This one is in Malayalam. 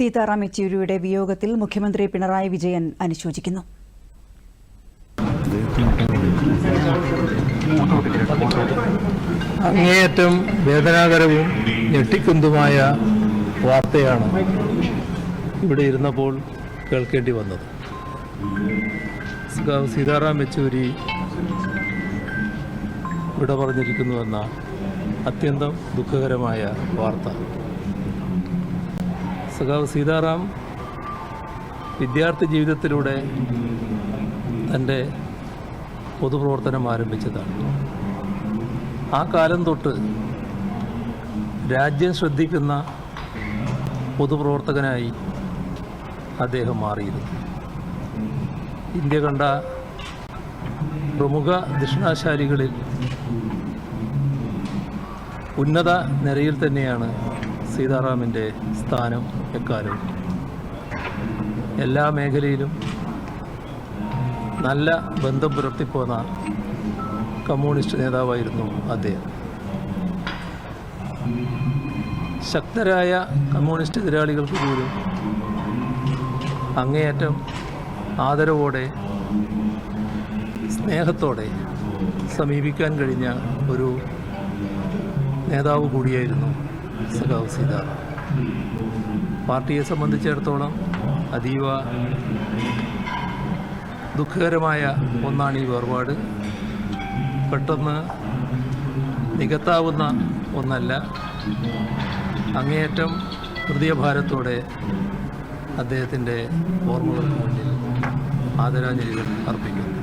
സീതാറാം യെച്ചൂരിയുടെ വിയോഗത്തിൽ മുഖ്യമന്ത്രി പിണറായി വിജയൻ അനുശോചിക്കുന്നു. അങ്ങേയറ്റം വേദനാകരവും ഞെട്ടിക്കുന്നതുമായ വാർത്തയാണ് ഇവിടെ ഇരുന്നപ്പോൾ കേൾക്കേണ്ടി വന്നത്. സീതാറാം യെച്ചൂരി ഇവിടെ പറഞ്ഞിരിക്കുന്നുവെന്ന അത്യന്തം ദുഃഖകരമായ വാർത്ത. സഖാവ് സീതാറാം വിദ്യാർത്ഥി ജീവിതത്തിലൂടെ തന്റെ പൊതുപ്രവർത്തനം ആരംഭിച്ചതാണ്. ആ കാലം തൊട്ട് രാജ്യം ശ്രദ്ധിക്കുന്ന പൊതുപ്രവർത്തകനായി അദ്ദേഹം മാറിയിരുന്നു. ഇന്ത്യ കണ്ട പ്രമുഖ ദക്ഷിണാശാലികളിൽ ഉന്നത നിരയിൽ തന്നെയാണ് സീതാറാമിന്റെ സ്ഥാനം എക്കാലവും. എല്ലാ മേഖലയിലും നല്ല ബന്ധം പുലർത്തിപ്പോന്ന കമ്മ്യൂണിസ്റ്റ് നേതാവായിരുന്നു അദ്ദേഹം. ശക്തരായ കമ്മ്യൂണിസ്റ്റ് എതിരാളികൾക്ക് പോലും അങ്ങേയറ്റം ആദരവോടെ സ്നേഹത്തോടെ സമീപിക്കാൻ കഴിഞ്ഞ ഒരു നേതാവ് കൂടിയായിരുന്നു സഖാവ് സീതാറാം പാർട്ടിയെ സംബന്ധിച്ചിടത്തോളം അതീവ ദുഃഖകരമായ ഒന്നാണ് ഈ വേർപാട്. പെട്ടെന്ന് നികത്താവുന്ന ഒന്നല്ല. അങ്ങേയറ്റം ഹൃദയഭാരത്തോടെ അദ്ദേഹത്തിന്റെ ഓർമ്മകൾക്ക് മുന്നിൽ ആദരാഞ്ജലികൾ അർപ്പിക്കുന്നു.